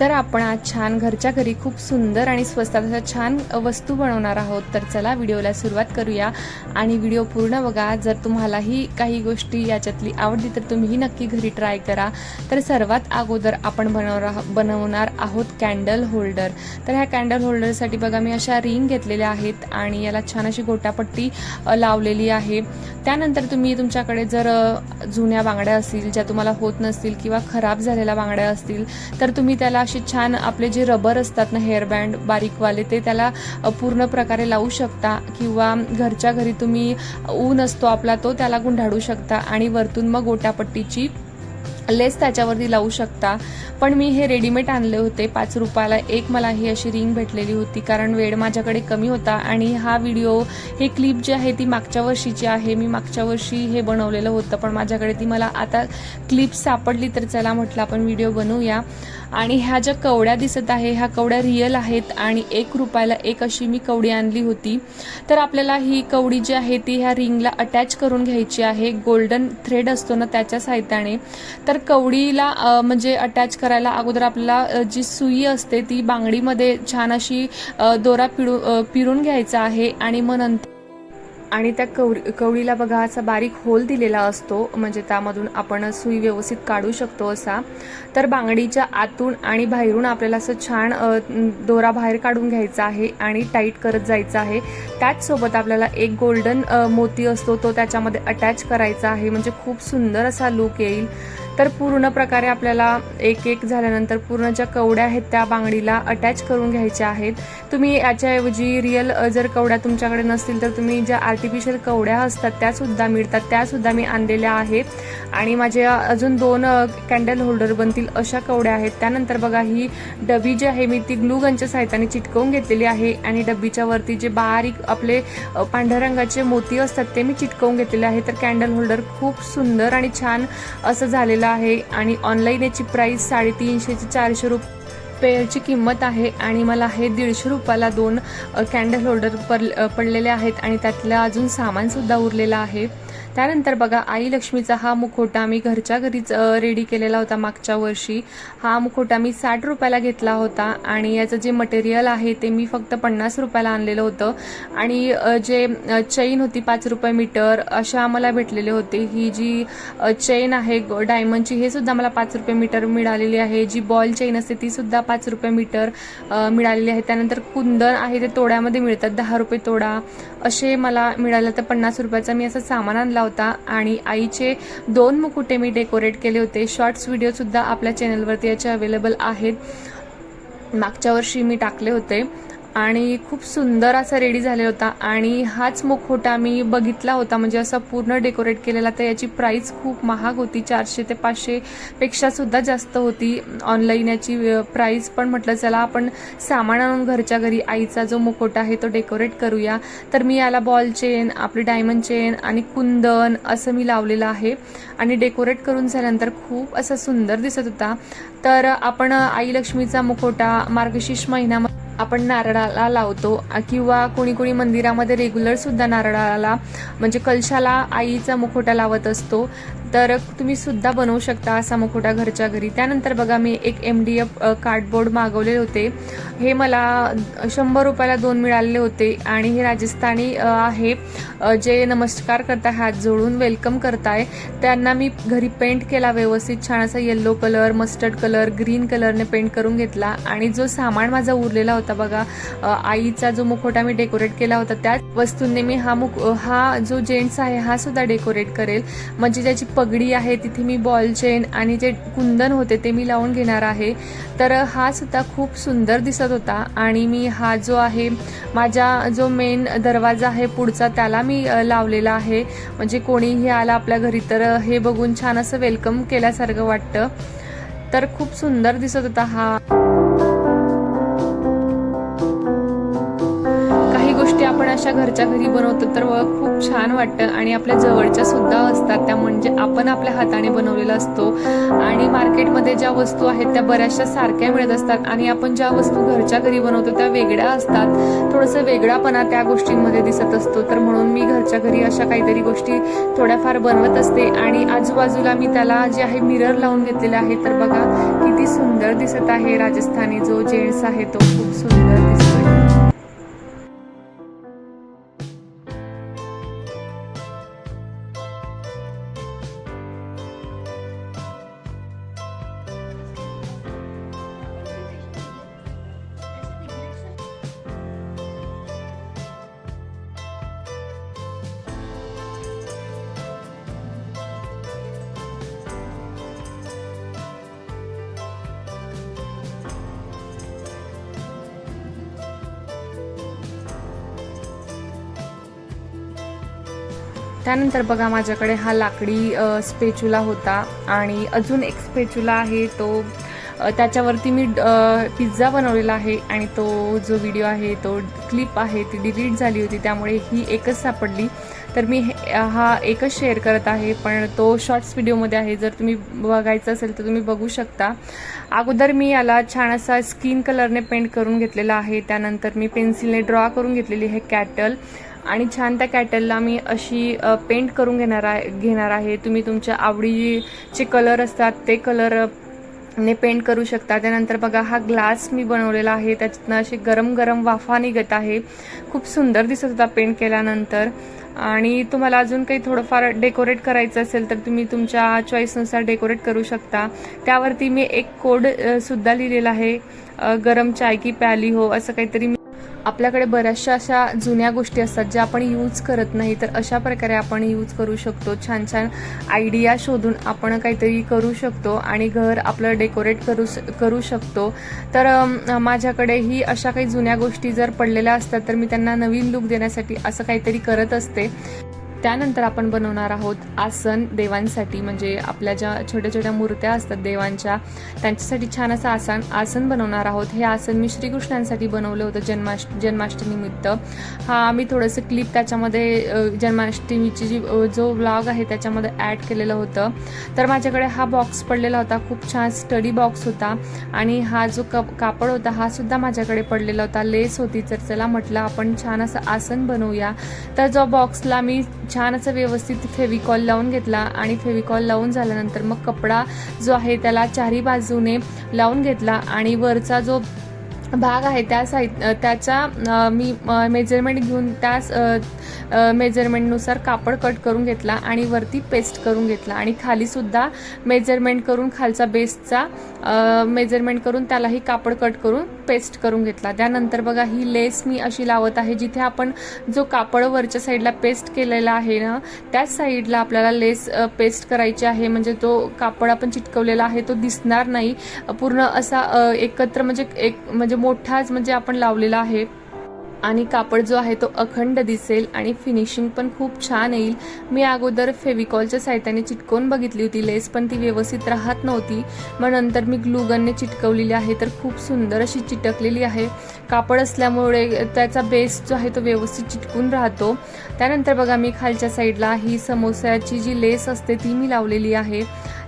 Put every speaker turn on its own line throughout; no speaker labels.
तर आपण आज छान घरच्या घरी खूप सुंदर आणि स्वस्तात अशा छान वस्तू बनवणार आहोत. तर चला व्हिडिओला सुरुवात करूया. आणि व्हिडिओ पूर्ण बघा. जर तुम्हालाही काही गोष्टी याच्यातली आवडली तर तुम्हीही नक्की घरी ट्राय करा. तर सर्वात अगोदर आपण बनवणार बनवणार आहोत कॅन्डल होल्डर तर ह्या कॅन्डल होल्डरसाठी बघा मी अशा रिंग घेतलेल्या आहेत आणि याला छान अशी गोटापट्टी लावलेली आहे. त्यानंतर तुम्ही तुमच्याकडे जर जुन्या बांगड्या असतील ज्या तुम्हाला होत नसतील किंवा खराब झालेल्या बांगड्या असतील तर तुम्ही त्याला अशी छान आपले जे रबर असतात ना हेअरबँड बारीकवाले ते त्याला पूर्ण प्रकारे लावू शकता. किंवा घरच्या घरी तुम्ही ऊन असतो आपला तो त्याला गुंडाळू शकता. आणि वरतून मग गोटापट्टीची लेस त्याच्यावरती लावू शकता. पण मी हे रेडीमेड आणले होते. पाच रुपयाला एक मला ही अशी रिंग भेटलेली होती. कारण वेळ माझ्याकडे कमी होता आणि हा व्हिडिओ हे क्लिप जी आहे ती मागच्या वर्षीची आहे. मी मागच्या वर्षी हे बनवलेलं होतं. पण माझ्याकडे ती मला आता क्लिप सापडली तर चला म्हटलं आपण व्हिडिओ बनवूया. आणि ह्या ज्या कवड्या दिसत आहे ह्या कवड्या रिअल आहेत आणि एक रुपयाला एक अशी मी कवडी आणली होती. तर आपल्याला ही कवडी जी आहे ती ह्या रिंगला अटॅच करून घ्यायची आहे. गोल्डन थ्रेड असतो ना त्याच्या साहित्याने तर कवडीला म्हणजे अटॅच करायला अगोदर आपल्याला जी सुई असते ती बांगडीमध्ये छान अशी दोरा पिळू पिरून घ्यायचा आहे आणि मग नंतर आणि त्या कवडी कवडीला बघा असा बारीक होल दिलेला असतो म्हणजे त्यामधून आपण सुई व्यवस्थित काढू शकतो असा. तर बांगडीच्या आतून आणि बाहेरून आपल्याला असं छान दोरा बाहेर काढून घ्यायचा आहे आणि टाईट करत जायचं आहे. त्याचसोबत आपल्याला एक गोल्डन मोती असतो तो त्याच्यामध्ये अटॅच करायचा आहे. म्हणजे खूप सुंदर असा लुक येईल. तर पूर्ण प्रकारे आपल्याला एक एक झाल्यानंतर पूर्ण ज्या कवड्या आहेत त्या बांगडीला अटॅच करून घ्यायच्या आहेत. तुम्ही याच्याऐवजी रिअल जर कवड्या तुमच्याकडे नसतील तर तुम्ही ज्या आर्टिफिशियल कवड्या असतात त्यासुद्धा मिळतात. त्यासुद्धा मी आणलेल्या आहेत. आणि माझे अजून दोन कॅन्डल होल्डर बनतील अशा कवड्या आहेत. त्यानंतर बघा ही डबी जी आहे मी ती ग्लू गनच्या साह्याने चिटकवून घेतलेली आहे. आणि डबीच्या वरती जे बारीक आपले पांढऱ्या रंगाचे मोती असतात ते मी चिटकवून घेतलेले आहे तर कॅन्डल होल्डर खूप सुंदर आणि छान असं झालेलं आहे आणि ऑनलाईन याची प्राईस साडेतीनशे ते चारशे रुप पेअरची किंमत आहे आणि मला हे दीडशे रुपयाला दोन कॅन्डल होल्डर पड पडलेले आहेत आणि त्यातलं अजून सामानसुद्धा उरलेलं आहे. त्यानंतर बघा आई लक्ष्मीचा हा मुखोटा मी घरच्या घरीच रेडी केलेला होता मागच्या वर्षी. हा मुखोटा मी साठ रुपयाला घेतला होता आणि याचं जे मटेरियल आहे ते मी फक्त पन्नास रुपयाला आणलेलं होतं. आणि जे चैन होती पाच रुपये मीटर अशा आम्हाला भेटलेले होते. ही जी चैन चेन आहे डायमंडची हे सुद्धा मला पाच रुपये मीटर मिळालेली आहे. जी बॉल चेन असते ती सुद्धा पाच रुपये मीटर मिळालेली आहे. त्यानंतर कुंदन आहे ते तोड्यामध्ये मिळतात दहा रुपये तोडा. असे मला मिळालं. तर पन्नास रुपयाचा मी असं सामान आणला होता आणि आईचे दोन मुकुटे मी डेकोरेट केले होते. शॉर्ट्स व्हिडिओसुद्धा आपल्या चॅनलवरती याचे अवेलेबल आहेत. मागच्या वर्षी मी टाकले होते. आणि खूप सुंदर असा रेडी झालेला होता. आणि हाच मुखवटा मी बघितला होता. म्हणजे असा पूर्ण डेकोरेट केलेला. तर याची प्राईस खूप महाग होती. चारशे ते पाचशेपेक्षा सुद्धा जास्त होती. ऑनलाईन याची प्राईस पण म्हटलं चला आपण सामान आणून घरच्या घरी आईचा जो मुखवटा आहे तो डेकोरेट करूया. तर मी याला बॉल चेन आपली डायमंड चेन आणि कुंदन असं मी लावलेलं आहे. आणि डेकोरेट करून झाल्यानंतर खूप असा सुंदर दिसत होता. तर आपण आई लक्ष्मीचा मुखवटा मार्गशीर्ष महिन्यामध्ये आपण नारळाला लावतो किंवा कोणी कोणी मंदिरामध्ये रेग्युलर सुद्धा नारळाला म्हणजे कलशाला आईचा मुखवटा लावत असतो. तर तुम्ही सुद्धा बनवू शकता असा मुखोटा घरच्या घरी. त्यानंतर बघा मी एक एम डी एफ कार्डबोर्ड मागवले होते. हे मला शंभर रुपयाला दोन मिळालेले होते आणि हे राजस्थानी आहे. जे नमस्कार करता हात जोडून वेलकम करताय. त्यांना मी घरी पेंट केला व्यवस्थित छान असा yellow colour mustard colour green कलरने paint करून घेतला. आणि जो सामान माझा उरलेला होता बघा आईचा जो मुखोटा मी डेकोरेट केला होता त्याच वस्तूंनी मी हा मुख हा जो जेंट्स आहे हा सुद्धा डेकोरेट करेल. म्हणजे ज्याची पगडी आहे तिथे मी बॉल चेन आणि जे कुंदन होते ते मी लावून घेणार आहे. तर हा सुद्धा खूप सुंदर दिसत होता आणि मी हा जो आहे माझ्या जो मेन दरवाजा आहे पुढचा त्याला मी लावलेला आहे. म्हणजे कोणीही आला आपल्या घरी तर हे बघून छान असं वेलकम केल्यासारखं वाटतं. तर खूप सुंदर दिसत होता हा. अशा घरच्या घरी बनवतो तर खूप छान वाटतं. आणि आपल्या जवळच्या सुद्धा असतात. त्या म्हणजे आपण आपल्या हाताने बनवलेला असतो. आणि मार्केटमध्ये ज्या वस्तू आहेत त्या बऱ्याचशा सारख्या मिळत असतात. आणि आपण ज्या वस्तू घरच्या घरी बनवतो त्या वेगळ्या असतात. थोडंसं वेगळापणा त्या गोष्टींमध्ये दिसत असतो. तर म्हणून मी घरच्या घरी अशा काहीतरी गोष्टी थोड्याफार बनवत असते. आणि आजूबाजूला मी त्याला जे आहे मिरर लावून घेतलेलं आहे. तर बघा किती सुंदर दिसत आहे राजस्थानी जो जेंट्स आहे तो खूप सुंदर. त्यानंतर बघा माझ्याकडे हा लाकडी स्पेचुला होता आणि अजून एक स्पेचुला आहे तो त्याच्यावरती मी पिझ्झा बनवलेला आहे आणि तो जो व्हिडिओ आहे तो क्लिप आहे ती डिलीट झाली होती त्यामुळे ही एकच सापडली. तर मी हे- हा एकच शेअर करत आहे पण तो शॉर्ट्स व्हिडिओमध्ये आहे. जर तुम्ही बघायचं असेल तर तुम्ही बघू शकता. अगोदर मी याला छान असा स्किन कलरने पेंट करून घेतलेला आहे. त्यानंतर मी पेन्सिलने ड्रॉ करून घेतलेली आहे कॅटल आणि छान त्या कॅटलला मी अशी पेंट करून घेणार आहे घेणार आहे. तुम्ही तुमच्या आवडीचे कलर असतात ते कलर ने पेंट करू शकता. त्यानंतर बघा हा ग्लास मी बनवलेला आहे. त्याच्यातनं अशी गरम गरम वाफा निघत आहे. खूप सुंदर दिसत होता पेंट केल्यानंतर. आणि तुम्हाला अजून काही थोडंफार डेकोरेट करायचं असेल तर तुम्ही तुमच्या चॉईसनुसार डेकोरेट करू शकता. त्यावरती मी एक कोड सुद्धा लिहिलेला आहे. गरम चाय की प्याली हो असं काहीतरी मी आपल्याकडे बऱ्याचशा अशा जुन्या गोष्टी असतात ज्या आपण यूज करत नाही तर अशा प्रकारे आपण यूज करू शकतो. छान छान आयडिया शोधून आपण काहीतरी करू शकतो आणि घर आपलं डेकोरेट करू करू शकतो. तर माझ्याकडेही अशा काही जुन्या गोष्टी जर पडलेल्या असतात तर मी त्यांना नवीन लुक देण्यासाठी असं काहीतरी करत असते. त्यानंतर आपण बनवणार आहोत आसन देवांसाठी म्हणजे आपल्या ज्या छोट्या छोट्या मूर्त्या असतात देवांच्या त्यांच्यासाठी छान असं आसन आसन बनवणार आहोत. हे आसन मी श्रीकृष्णांसाठी बनवलं होतं जन्माष्ट जन्माष्टमीनिमित्त. हा मी थोडंसं क्लिप त्याच्यामध्ये जन्माष्टमीची जी जो ब्लॉग आहे त्याच्यामध्ये ॲड केलेलं होतं. तर माझ्याकडे हा बॉक्स पडलेला होता खूप छान स्टडी बॉक्स होता. आणि हा जो कप कापड होता हा सुद्धा माझ्याकडे पडलेला होता. लेस होती तर चला म्हटलं आपण छान असं आसन बनवूया. तर जो बॉक्सला मी छान असं व्यवस्थित फेविकॉल लावून घेतला आणि फेविकॉल लावून झाल्यानंतर मग कपडा जो आहे त्याला चारी बाजूने लावून घेतला आणि वरचा जो भाग आहे. त्या साहित्य त्याचा मी मेजरमेंट घेऊन त्या मेजरमेंटनुसार कापड कट करून घेतला आणि वरती पेस्ट करून घेतला. आणि खालीसुद्धा मेजरमेंट करून खालचा बेसचा मेजरमेंट करून त्यालाही कापड कट करून पेस्ट करून घेतला. त्यानंतर बघा ही लेस मी अशी लावत आहे जिथे आपण जो कापड वरच्या साईडला पेस्ट केलेला आहे ना त्याच साईडला आपल्याला लेस पेस्ट करायची आहे. म्हणजे तो कापड आपण चिटकवलेला आहे तो दिसणार नाही. पूर्ण असा एकत्र म्हणजे एक म्हणजे मोठाच म्हणजे आपण लावलेला आहे. आणि कापड जो आहे तो अखंड दिसेल आणि फिनिशिंग पण खूप छान येईल. मी अगोदर फेविकॉलच्या साहित्याने चिटकवून बघितली होती लेस पण ती व्यवस्थित राहत नव्हती. मग नंतर मी ग्लुगनने चिटकवलेली आहे तर खूप सुंदर अशी चिटकलेली आहे. कापड असल्यामुळे त्याचा बेस जो आहे तो व्यवस्थित चिटकून राहतो. त्यानंतर बघा मी खालच्या साईडला ही समोस्याची जी लेस असते ती मी लावलेली आहे.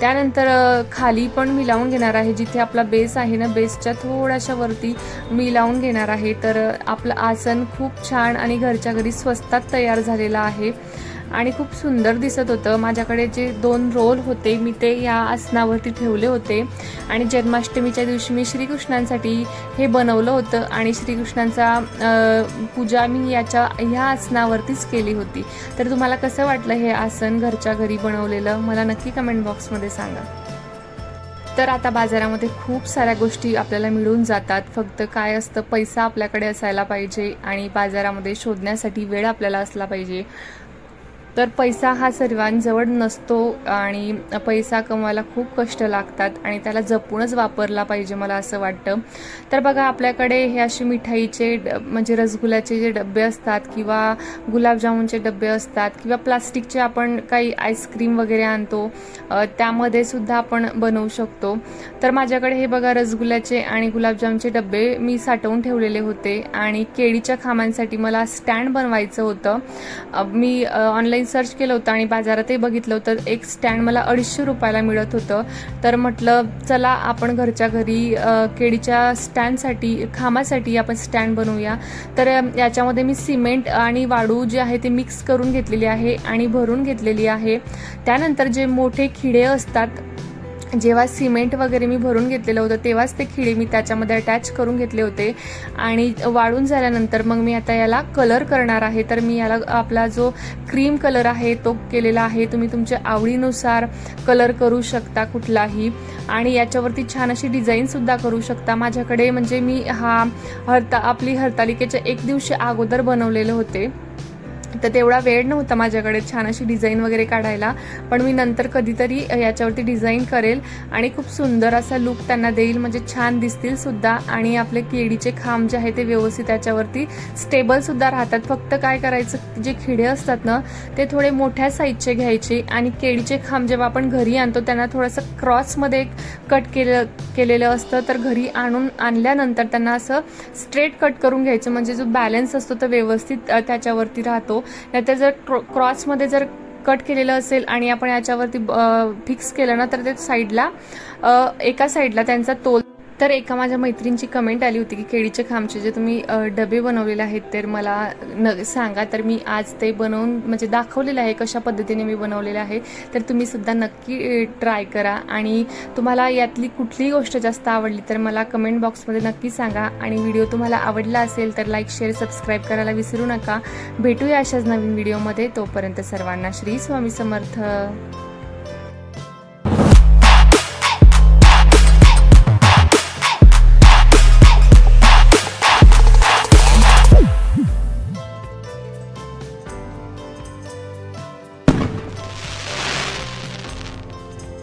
त्यानंतर खाली पण मी लावून घेणार आहे. जिथे आपला बेस आहे ना बेसच्या थोड्याशा वरती मी लावून घेणार आहे. तर आपलं आसन खूप छान आणि घरच्या घरी स्वस्तात तयार झालेलं आहे. आणि खूप सुंदर दिसत होतं. माझ्याकडे जे दोन रोल होते मी ते या आसनावरती ठेवले होते. आणि जन्माष्टमीच्या दिवशी मी श्रीकृष्णांसाठी हे बनवलं होतं आणि श्रीकृष्णांचा पूजा मी याच्या ह्या आसनावरतीच केली होती. तर तुम्हाला कसं वाटलं हे आसन घरच्या घरी बनवलेलं? मला नक्की कमेंट बॉक्समध्ये सांगा. तर आता बाजारामध्ये खूप साऱ्या गोष्टी आपल्याला मिळून जातात. फक्त काय असतं पैसा आपल्याकडे असायला पाहिजे आणि बाजारामध्ये शोधण्यासाठी वेळ आपल्याला असला पाहिजे. तर पैसा हा सर्वांजवळ नसतो आणि पैसा कमवायला खूप कष्ट लागतात आणि त्याला जपूनच वापरला पाहिजे मला असं वाटतं. तर बघा आपल्याकडे हे असे मिठाईचे ड- म्हणजे रसगुल्ल्याचे जे डबे असतात किंवा गुलाबजामुनचे डबे असतात किंवा प्लास्टिकचे आपण काही आईस्क्रीम वगैरे आणतो त्यामध्ये सुद्धा आपण बनवू शकतो. तर माझ्याकडे हे बघा रसगुल्ल्याचे आणि गुलाबजामचे डबे मी साठवून ठेवलेले होते आणि केळीच्या खांबांसाठी मला स्टँड बनवायचं होतं. मी ऑनलाईन सर्च केलं होतं आणि बाजारातही बघितलं होतं. एक स्टँड मला अडीचशे रुपयाला मिळत होतं. तर म्हटलं चला आपण घरच्या घरी केळीच्या स्टँडसाठी खांबासाठी आपण स्टँड बनवूया. तर याच्यामध्ये मी सिमेंट आणि वाळू जे आहे ते मिक्स करून घेतलेली आहे आणि भरून घेतलेली आहे. त्यानंतर जे मोठे खिडे असतात जेव्हा सिमेंट वगैरे मी भरून घेतलेलं होतं तेव्हाच ते खिळे मी त्याच्यामध्ये अटॅच करून घेतले होते. आणि वाळून झाल्यानंतर मग मी आता याला कलर करणार आहे. तर मी याला आपला जो क्रीम कलर आहे तो केलेला आहे. तुम्ही तुमच्या आवडीनुसार कलर करू शकता कुठलाही. आणि याच्यावरती छान अशी डिझाईनसुद्धा करू शकता. माझ्याकडे म्हणजे मी हा हरता आपली हरतालिकेच्या एक दिवशी अगोदर बनवलेले होते. तर तेवढा वेळ नव्हता माझ्याकडे छान अशी डिझाईन वगैरे काढायला. पण मी नंतर कधीतरी याच्यावरती डिझाईन करेल आणि खूप सुंदर असा लुक त्यांना देईल. म्हणजे छान दिसतील सुद्धा. आणि आपले केळीचे खांब जे आहे ते व्यवस्थित त्याच्यावरती स्टेबलसुद्धा राहतात. फक्त काय करायचं जे खिडे असतात ना ते थोडे मोठ्या साईजचे घ्यायचे. आणि केळीचे खांब जेव्हा आपण घरी आणतो त्यांना थोडंसं क्रॉसमध्ये कट केलं केलेलं असतं. तर घरी आणून आणल्यानंतर त्यांना असं स्ट्रेट कट करून घ्यायचं. म्हणजे जो बॅलन्स असतो तो व्यवस्थित त्याच्यावरती राहतो. नाहीतर जर क्रॉ- क्रॉसमध्ये जर कट केलेलं असेल आणि आपण याच्यावरती फिक्स केलं ना तर ते साईडला एका साईडला त्यांचा तोल तर एका माझ्या मैत्रिणीची कमेंट आली होती की केळीचे खांबचे जे तुम्ही डबे बनवलेले आहेत तर मला न सांगा. तर मी आज ते बनवून म्हणजे दाखवलेलं आहे कशा पद्धतीने मी बनवलेलं आहे. तर तुम्ही सुद्धा नक्की ट्राय करा. आणि तुम्हाला यातली कुठलीही गोष्ट जास्त आवडली तर मला कमेंट बॉक्समध्ये नक्की सांगा. आणि व्हिडिओ तुम्हाला आवडला असेल तर लाईक शेअर सबस्क्राईब करायला विसरू नका. भेटूया अशाच नवीन व्हिडिओमध्ये तोपर्यंत सर्वांना श्री स्वामी समर्थ.